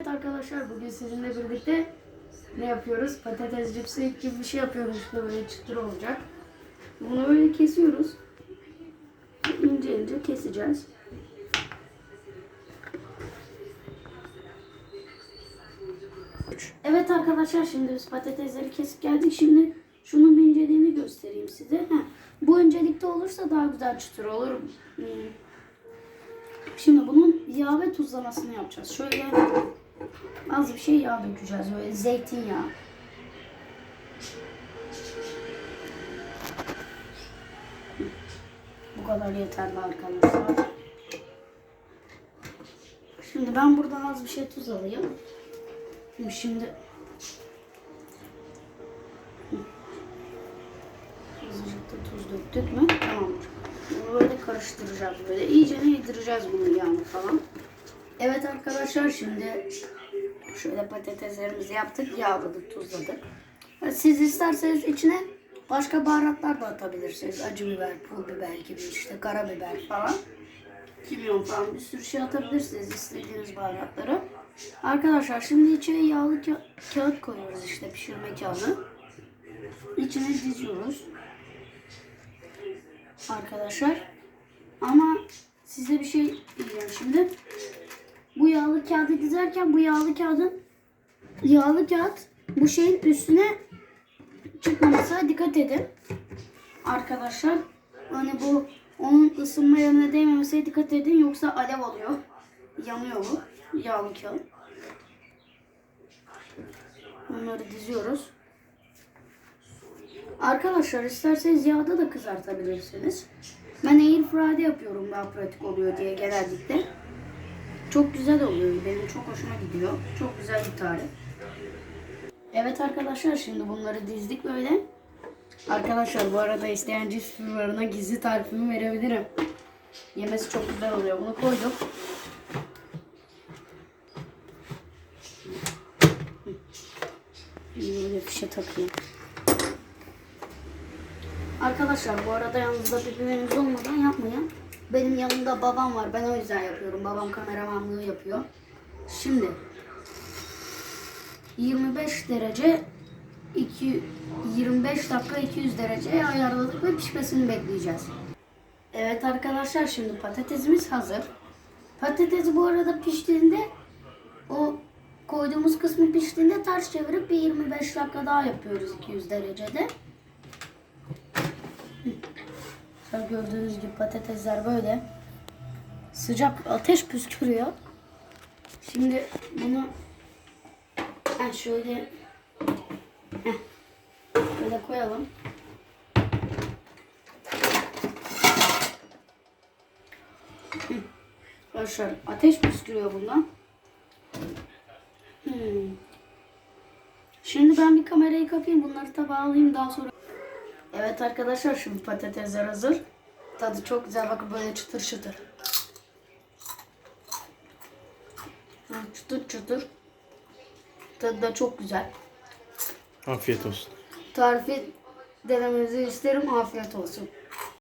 Evet arkadaşlar bugün sizinle birlikte ne yapıyoruz? Patates cipsi gibi bir şey yapıyoruz işte böyle çıtır olacak. Bunu böyle kesiyoruz. İnce ince keseceğiz. Evet arkadaşlar şimdi biz patatesleri kesip geldik. Şimdi şunun bir inceliğini göstereyim size. Heh, bu öncelikte olursa daha güzel çıtır olur. Hmm. Şimdi bunun yağ ve tuzlamasını yapacağız. Şöyle az bir şey yağ dökeceğiz. Böyle zeytinyağı. Bu kadar yeterli arkadaşlar. Şimdi ben buradan az bir şey tuz alayım. Şimdi Azıcık da tuz döktük mü? Tamamdır. Bunu böyle karıştıracağız böyle. İyice yedireceğiz bunu yağını falan. Evet arkadaşlar şimdi şöyle patateslerimizi yaptık. Yağladık, tuzladık. Siz isterseniz içine başka baharatlar da atabilirsiniz. Acı biber, pul biber gibi işte karabiber falan. Kimyon falan bir sürü şey atabilirsiniz istediğiniz baharatları. Arkadaşlar şimdi içine yağlı ka- kağıt koyuyoruz işte pişirme kağıdı. İçine diziyoruz. Arkadaşlar. Ama size bir şey diyeceğim şimdi. Bu yağlı kağıdı dizerken bu yağlı kağıdın yağlı kağıt bu şeyin üstüne çıkmamasına dikkat edin. Arkadaşlar hani bu onun ısınma yerine değmemesine dikkat edin yoksa alev alıyor. Yanıyor bu yağlı kağıt. Bunları diziyoruz. Arkadaşlar isterseniz yağda da kızartabilirsiniz. Ben airfryer'de yapıyorum daha pratik oluyor diye genellikle. Çok güzel oluyor. Benim çok hoşuma gidiyor. Çok güzel bir tarif. Evet arkadaşlar şimdi bunları dizdik böyle. Arkadaşlar bu arada isteyen cips firmalarına gizli tarifimi verebilirim. Yemesi çok güzel oluyor. Bunu koyduk. Böyle fişe takayım. Arkadaşlar bu arada yanınızda birbiriniz olmadan yapmayın. Benim yanımda babam var. Ben o yüzden yapıyorum. Babam kameramanlığı yapıyor. Şimdi 25 derece 2 25 dakika 200 dereceye ayarladık ve pişmesini bekleyeceğiz. Evet arkadaşlar şimdi patatesimiz hazır. Patatesi bu arada piştiğinde o koyduğumuz kısmı piştiğinde ters çevirip bir 25 dakika daha yapıyoruz 200 derecede. Şöyle gördüğünüz gibi patatesler böyle sıcak ateş püskürüyor. Şimdi bunu ha, şöyle heh, böyle koyalım. Arkadaşlar ateş püskürüyor bundan. Hmm. Şimdi ben bir kamerayı kapayım. Bunları tabağa alayım daha sonra. Evet arkadaşlar şimdi patatesler hazır. Tadı çok güzel. Bakın böyle çıtır çıtır. Çıtır çıtır. Tadı da çok güzel. Afiyet olsun. Tarifi denemenizi isterim. Afiyet olsun.